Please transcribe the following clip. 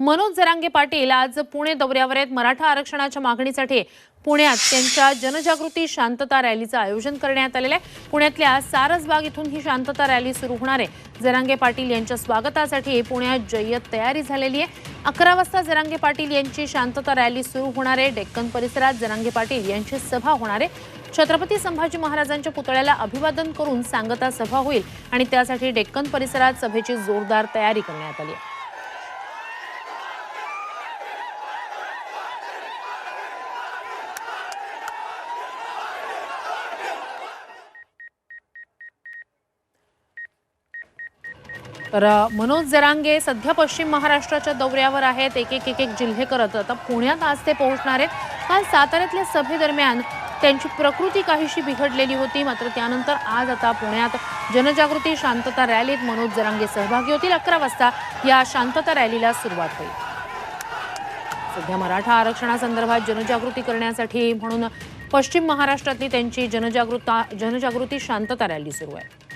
मनोज जरांगे पाटील आज पुणे दौऱ्यावर आहेत. मराठा आरक्षणाच्या मागणीसाठी पुण्यात त्यांच्या जनजागृती शांतता रॅलीचं आयोजन करण्यात आलेलं आहे. पुण्यातल्या सारसबाग इथून ही शांतता रॅली सुरू होणार आहे. जरांगे पाटील यांच्या स्वागतासाठी पुण्यात जय्यत तयारी झालेली आहे. अकरा वाजता जरांगे पाटील यांची शांतता रॅली सुरू होणार आहे. डेक्कन परिसरात जरांगे पाटील यांची सभा होणार आहे. छत्रपती संभाजी महाराजांच्या पुतळ्याला अभिवादन करून सांगता सभा होईल आणि त्यासाठी डेक्कन परिसरात सभेची जोरदार तयारी करण्यात आली आहे. तर मनोज जरांगे सध्या पश्चिम महाराष्ट्राच्या दौऱ्यावर आहेत. एक एक एक एक जिल्हे करत. आता पुण्यात आज ते पोहोचणार आहेत. काल साताऱ्यातल्या सभेदरम्यान त्यांची प्रकृती काहीशी बिघडलेली होती. मात्र त्यानंतर आज आता पुण्यात जनजागृती शांतता रॅलीत मनोज जरांगे सहभागी होतील. अकरा वाजता या शांतता रॅलीला सुरुवात होईल. सध्या मराठा आरक्षणासंदर्भात जनजागृती करण्यासाठी म्हणून पश्चिम महाराष्ट्रातली त्यांची जनजागृता जनजागृती शांतता रॅली सुरू आहे.